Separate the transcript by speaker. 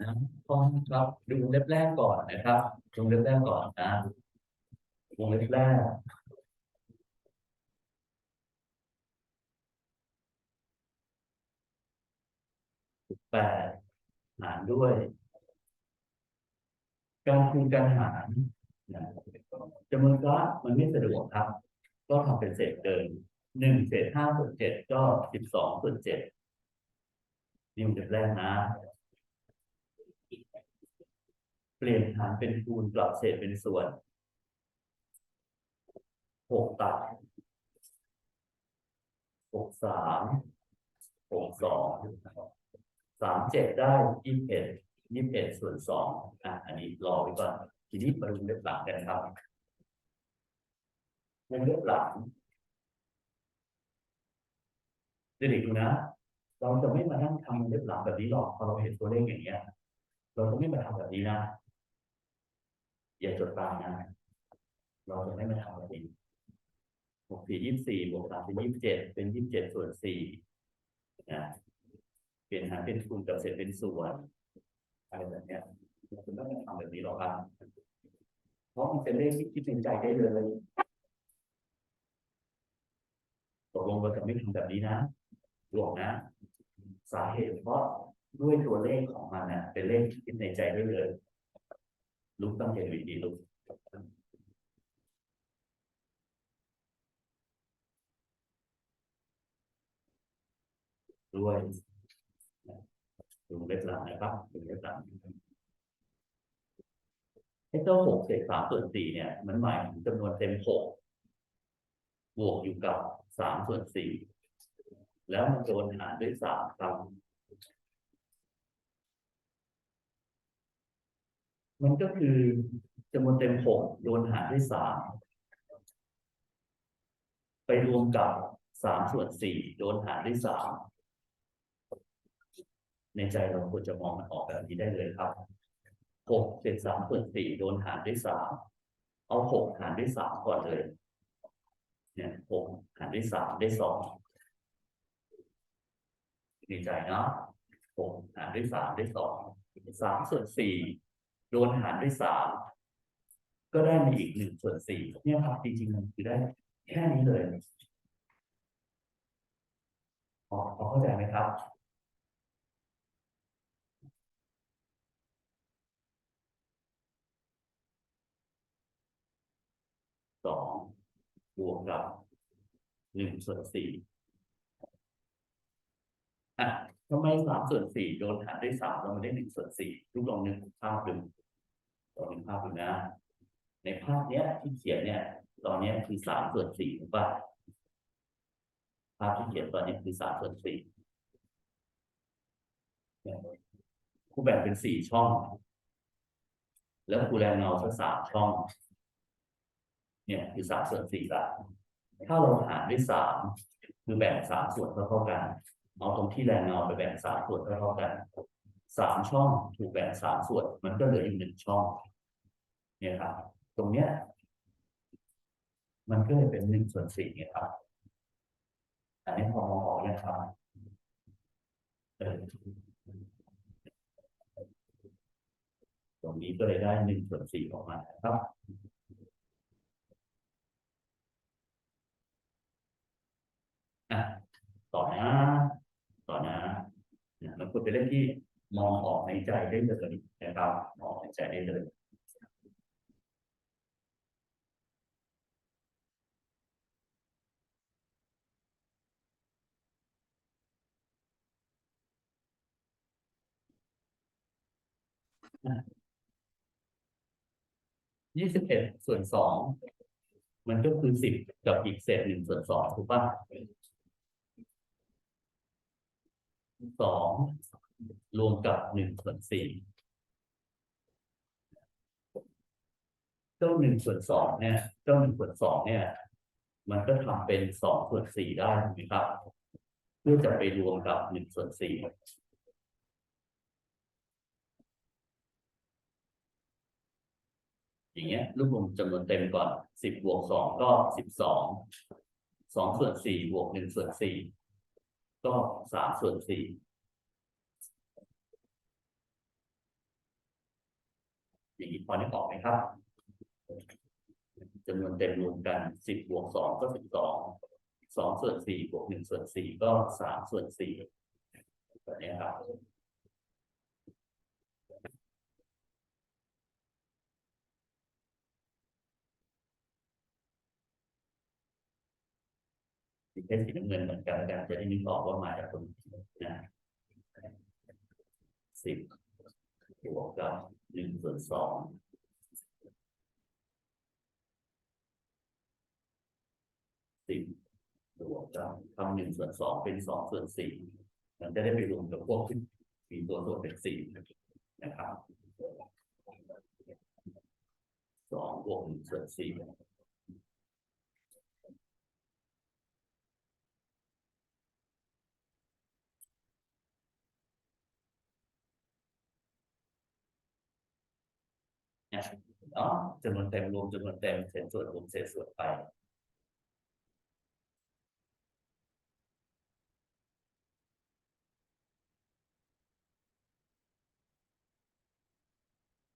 Speaker 1: นะพร้อมครับดูวงเล็บแรกก่อนนะครับวงเล็บแรกก่อนนะวงเล็บแรกแปดหารด้วย การคูณการหารนะจำนวนกราฟมันไม่สะดวกครับ ก็ทำเป็นเศษเกินหนึ่งเศษห้าส่วนเจ็ดก็สิบสองส่วนเจ็ดนี่มันเล็บแรกนะ เปลี่ยนฐานเป็นคูณปรับเศษเป็นส่วนหกตัดหกสามหกสองสามเจ็ดได้ยี่สิบเอ็ดยี่สิบเอ็ดส่วนสองอะอันนี้รอไว้ก่อน ทีนี้มาดูเล็บหลังกันครับวงเล็บหลังเด็กๆดูนะ เราจะไม่มานั่งทำเล็บหลังแบบนี้หรอกพอเราเห็นตัวเลขอย่างเงี้ย เราจะไม่มาทำแบบนี้นะ อย่าจดตามนะเราจะไม่มาทำแบบนี้หกสี่ยี่งสี่บวกสามเป็นยี่สิบเจ็ดเป็นยี่สิบเจ็ดส่วนสี่นะเปลี่ยนหารเป็นคูณกับเศษเป็นส่วนอะไรแบบเนี้ยเราจะไม่มาทำแบบนี้หรอกครับเพราะมันเป็นเลขที่คิดในใจได้เลยตกลงเราจะไม่ทำแบบนี้นะบอกนะ สาเหตุเพราะด้วยตัวเลขของมันเนี่ยเป็นเลขที่คิดในใจได้เลย ลูกต้องเห็นวิธีลูกด้วยดูเล็บหลังนะครับดูเล็บหลังไอ้เจ้าหกเศษสามส่วนสี่เนี่ย มันหมายถึงจำนวนเต็มหกบวกอยู่กับสามส่วนสี่แล้วมันโดนหารด้วยสามครับ มันก็คือจำนวนเต็มหกโดนหารด้วยสามไปรวมกับสามส่วนสี่โดนหารด้วยสามในใจเราควรจะมองมันออกแบบนี้ได้เลยครับหกเศษสามส่วนสี่โดนหารด้วยสามเอาหกหารด้วยสามก่อนเลย เนี่ยหกหารด้วยสามได้สองในใจเนาะหกหารด้วยสามได้สองสามส่วนสี่ โดนหารด้วยสามก็ได้มาอีกหนึ่งส่วนสี่เนี่ยครับจริงๆมันคือได้แค่นี้เลยพอพอเข้าใจไหมครับสองบวกกับหนึ่งส่วนสี่อะทำไมสามส่วนสี่โดนหารด้วยสามเราไม่ได้หนึ่งส่วนสี่ลูกลองนึกภาพดู ลองนึกภาพดูนะ ในภาพเนี้ยที่เขียนเนี่ย ตอนนี้คือสามส่วนสี่ถูกป่ะภาพที่เขียนตอนนี้คือสามส่วนสี่เนี่ยครูแบ่งเป็นสี่ช่อง แล้วครูแรงเงาสักสามช่อง เนี่ยคือสามส่วนสี่ละถ้าเราหารด้วยสามคือแบ่งสามส่วนเท่ากัน เอาตรงที่แรงเงาไปแบ่งสามส่วนเท่ากัน สามช่องถูกแบ่งสามส่วน มันก็เหลืออีกหนึ่งช่อง เนี่ยครับ ตรงเนี้ย มันก็เลยเป็นหนึ่งส่วนสี่ไงครับ อันนี้พอมองออกยังครับเออตรงนี้ก็เลยได้หนึ่งส่วนสี่ออกมาครับอะต่อนะ ต่อนะเนี่ยมันควรเป็นเรื่องที่ มองออกในใจได้เลยนะครับมองในใจได้เลยยี่สิบเอ็ดส่วนสองมันก็คือสิบกับอีกเศษหนึ่งส่วนสองถูกป่ะสอง รวมกับหนึ่งส่วนสี่เจ้าหนึ่งส่วนสองเนี่ย เจ้าหนึ่งส่วนสองเนี่ย มันก็ทำเป็นสองส่วนสี่ได้ถูกไหมครับ เพื่อจะไปรวมกับหนึ่งส่วนสี่อย่างเงี้ยรวบรวมจำนวนเต็มก่อนสิบบวกสองก็สิบสองสองส่วนสี่บวกหนึ่งส่วนสี่ก็สามส่วนสี่ อย่างนี้พอนึกออกไหมครับจำนวนเต็มรวมกันสิบบวกสองก็สิบสองสองส่วนสี่บวกหนึ่งส่วนสี่ก็สามส่วนสี่แบบนี้ครับสีเพชรสีน้ำเงินเหมือนกันกันจะได้นึกออกว่ามาจากตรงนี้นะสิบบวกกับ หนึ่งส่วนสองสิบบวกกับทำหนึ่งส่วนสองเป็นสองส่วนสี่มันจะได้ไปรวมกับพวกที่มีตัวส่วนเป็นสี่นะครับสองบวกหนึ่งส่วนสี่ เนี่ยเนาะ จำนวนเต็มรวมจำนวนเต็มเศษส่วนรวมเศษส่วนไป